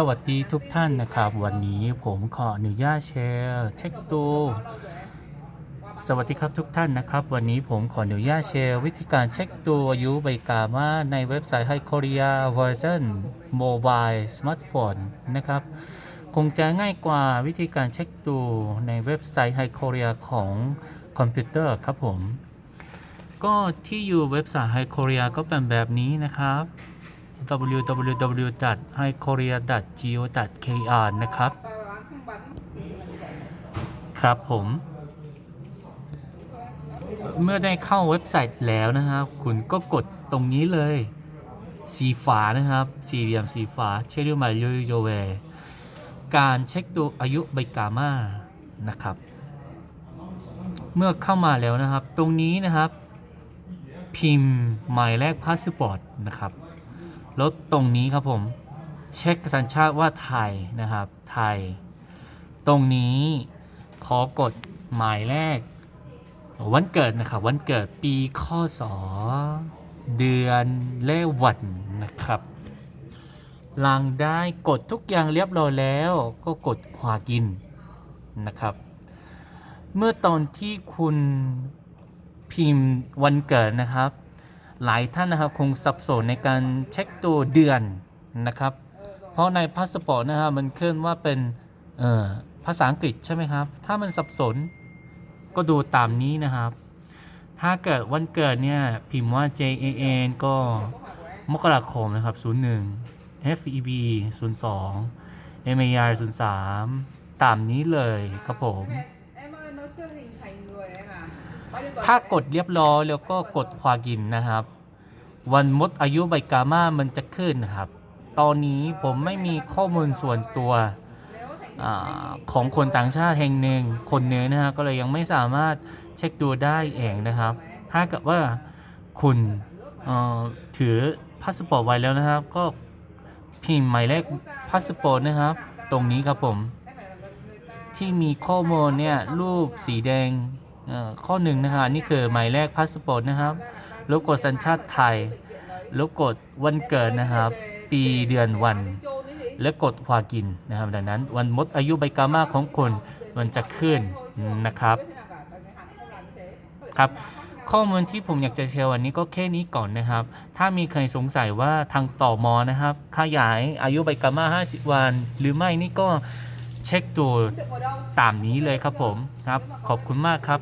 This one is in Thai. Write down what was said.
สวัสดีทุกท่านนะครับ วันนี้ผมขออนุญาตแชร์เช็คตัวสวัสดีครับทุกท่านนะครับ วันนี้ผมขออนุญาตแชร์ วิธีการเช็คตัวอายุใบกามาในเว็บไซต์ Hi Korea Version Mobile Smartphone นะครับ คงจะง่ายกว่าวิธีการเช็คตัวในเว็บไซต์ Hi Korea ของคอมพิวเตอร์ครับผม ก็ที่อยู่เว็บไซต์ Hi Korea ก็เป็นแบบนี้นะครับ www.highkorea.go.kr นะครับ ครับผม เมื่อได้เข้าเว็บไซต์แล้วนะครับ คุณก็กดตรงนี้เลย สีฟ้านะครับ สี่เหลี่ยมสีฟ้าเชดูมายูโยเวการเช็คตัวอายุใบกามานะครับ เมื่อเข้ามาแล้วนะครับ ตรงนี้นะครับ พิมพ์หมายเลขพาสปอร์ตนะครับ แล้วตรงนี้ครับผมเช็คสัญชาติว่าไทยนะครับไทย ตรงนี้ขอกดหมายเลขวันเกิดนะครับวันเกิดปีข้อสอเดือนและวันนะครับหลังได้กดทุกอย่างเรียบร้อยแล้วก็กดขวากินนะครับ เมื่อตอนที่คุณพิมพ์วันเกิดนะครับ หลายท่านนะครับคงสับสนในการเช็คตัวเดือนนะครับ เพราะในพาสปอร์ตนะครับมันขึ้นว่าเป็นภาษาอังกฤษใช่ไหมครับ ถ้ามันสับสนก็ดูตามนี้นะครับ ถ้าเกิดวันเกิดเนี่ยพิมพ์ว่า J A N ก็มกราคมนะครับ 01 F E B 02 M A R 03 ตามนี้เลยครับผม ถ้ากดเรียบร้อยแล้วก็กดควากินนะครับ วันมดอายุใบกามามันจะขึ้นนะครับ ตอนนี้ผมไม่มีข้อมูลส่วนตัวอของคนต่างชาติแห่งหนึ่งคนเนื้อนะฮะก็เลยยังไม่สามารถเช็คดูได้เองนะครับ ถ้าเกิดว่าคุณถือพาสปอร์ตไว้แล้วนะครับ ก็พิมพ์หมายเลขพาสปอร์ตนะครับ ตรงนี้ครับผม ที่มีข้อมูลเนี่ยรูปสีแดง ข้อหนึ่งนะครับอันนี่คือหมายเลขพาสปอร์ตนะครับแล้วกดสัญชาติไทย แล้วกดวันเกิดนะครับ ปีเดือนวัน และกดควากินนะครับ ดังนั้นวันมดอายุใบกามาของคุณมันจะขึ้นนะครับครับข้อมูลที่ผมอยากจะแชร์วันนี้ก็แค่นี้ก่อนนะครับ ถ้ามีใครสงสัยว่าทางต่อมอนะครับ ขยายอายุใบกามา 50 วัน หรือไม่นี่ก็ เช็คดูตามนี้เลยครับผมครับ ขอบคุณมากครับ